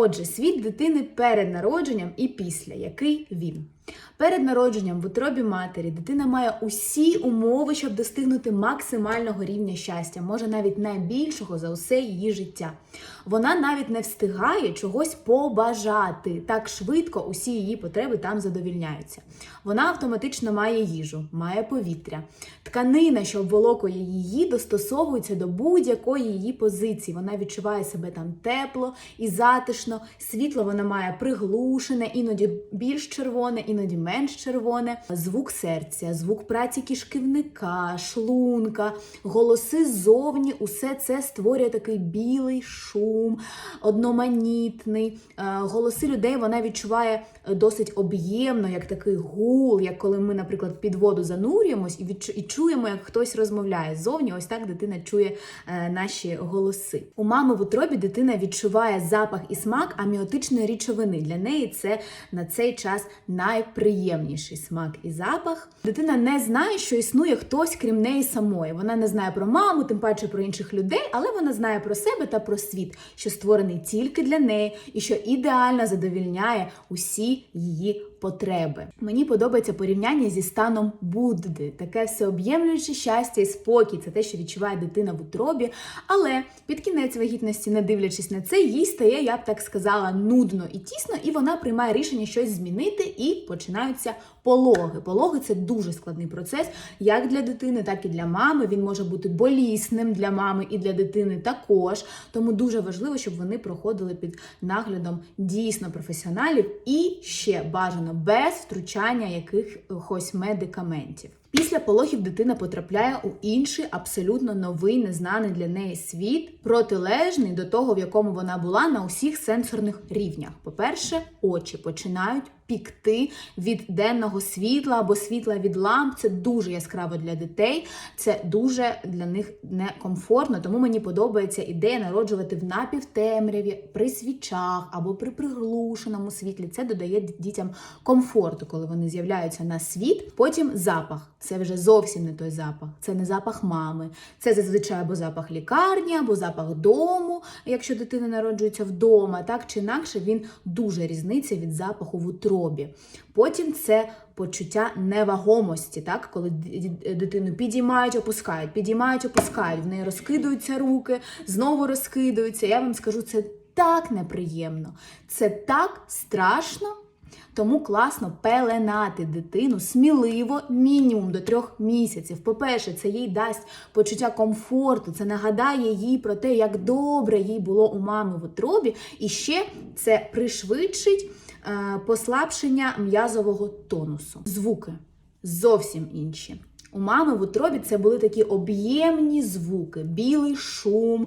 Отже, світ дитини перед народженням і після, який він. Перед народженням в утробі матері дитина має усі умови, щоб достигнути максимального рівня щастя, може навіть найбільшого за усе її життя. Вона навіть не встигає чогось побажати. Так швидко усі її потреби там задовільняються. Вона автоматично має їжу, має повітря. Тканина, що обволокує її, достосовується до будь-якої її позиції. Вона відчуває себе там тепло і затишно. Світло вона має приглушене, іноді більш червоне, іноді менш червоне. Звук серця, звук праці кишківника, шлунка, голоси ззовні. Усе це створює такий білий шум, одноманітний. Е, Голоси людей вона відчуває е, досить об'ємно, як такий гул, як коли ми, наприклад, під воду занурюємось і відчу- і чуємо, як хтось розмовляє ззовні. Ось так дитина чує е, наші голоси. У мами в утробі дитина відчуває запах і смак аміотичної речовини. Для неї це на цей час найприємніший смак і запах. Дитина не знає, що існує хтось крім неї самої. Вона не знає про маму, тим паче про інших людей, але вона знає про себе та про світ, що створений тільки для неї і що ідеально задовільняє усі її потреби. Мені подобається порівняння зі станом Будди, таке всеоб'ємлююче щастя і спокій. Це те, що відчуває дитина в утробі. Але під кінець вагітності, не дивлячись на це, їй стає, я б так сказала, нудно і тісно, і вона приймає рішення щось змінити, і починаються пологи. Пологи це дуже складний процес, як для дитини, так і для мами. Він може бути болісним для мами і для дитини також. Тому дуже важливо, щоб вони проходили під наглядом дійсно професіоналів і ще бажано без втручання якихось медикаментів. Після пологів дитина потрапляє у інший абсолютно новий, незнаний для неї світ, протилежний до того, в якому вона була на усіх сенсорних рівнях. По-перше, очі починають пікти від денного світла або світла від ламп. Це дуже яскраво для дітей, це дуже для них некомфортно. Тому мені подобається ідея народжувати в напівтемряві, при свічах або при приглушеному світлі. Це додає дітям комфорту, коли вони з'являються на світ. Потім запах. Це вже зовсім не той запах. Це не запах мами. Це зазвичай або запах лікарні, або запах дому, якщо дитина народжується вдома, так чи інакше він дуже різниця від запаху в утробі. Потім це почуття невагомості, так, коли дитину підіймають, опускають, підіймають, опускають, в неї розкидуються руки, знову розкидуються. Я вам скажу, це так неприємно, це так страшно. Тому класно пеленати дитину сміливо мінімум до трьох місяців. По-перше, це їй дасть почуття комфорту, це нагадає їй про те, як добре їй було у мами в утробі, і ще це пришвидшить е, послабшення м'язового тонусу. Звуки зовсім інші. У мами в утробі це були такі об'ємні звуки, білий шум,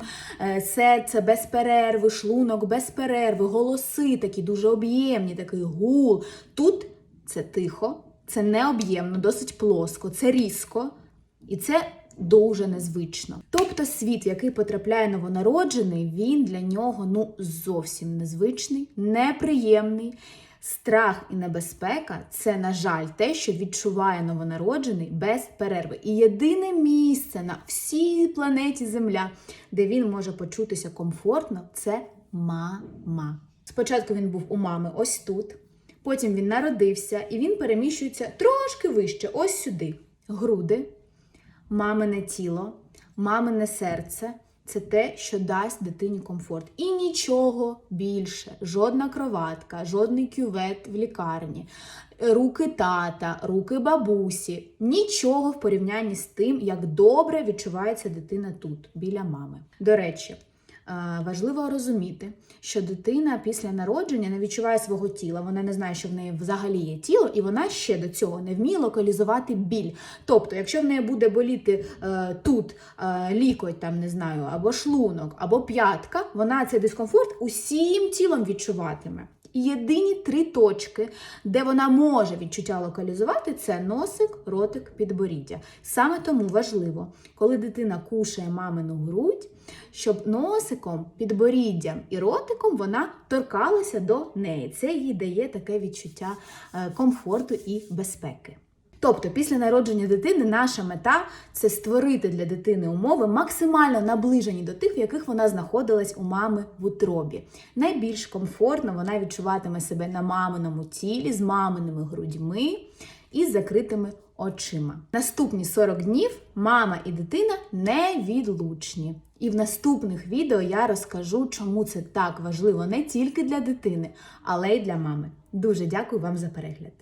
серце без перерви, шлунок без перерви, голоси такі дуже об'ємні, такий гул. Тут це тихо, це необ'ємно, досить плоско, це різко і це дуже незвично. Тобто світ, в який потрапляє новонароджений, він для нього ну зовсім незвичний, неприємний. Страх і небезпека це, на жаль, те, що відчуває новонароджений без перерви. І єдине місце на всій планеті Земля, де він може почутися комфортно, це мама. Спочатку він був у мами ось тут, потім він народився і він переміщується трошки вище, ось сюди. Груди, мамине тіло, мамине серце. Це те, що дасть дитині комфорт. І нічого більше. Жодна кроватка, жодний кювет в лікарні, руки тата, руки бабусі. Нічого в порівнянні з тим, як добре відчувається дитина тут, біля мами. До речі, важливо розуміти, що дитина після народження не відчуває свого тіла, вона не знає, що в неї взагалі є тіло, і вона ще до цього не вміє локалізувати біль. Тобто, якщо в неї буде боліти е, тут е, лікоть, там не знаю, або шлунок, або п'ятка, вона цей дискомфорт усім тілом відчуватиме. Єдині три точки, де вона може відчуття локалізувати, це носик, ротик, підборіддя. Саме тому важливо, коли дитина кушає мамину грудь, щоб носиком, підборіддям і ротиком вона торкалася до неї. Це їй дає таке відчуття е, комфорту і безпеки. Тобто, після народження дитини наша мета це створити для дитини умови максимально наближені до тих, в яких вона знаходилась у мами в утробі. Найбільш комфортно вона відчуватиме себе на маминому тілі з маминими грудьми і з закритими очима. Наступні 40 днів мама і дитина невідлучні. І в наступних відео я розкажу, чому це так важливо не тільки для дитини, але й для мами. Дуже дякую вам за перегляд.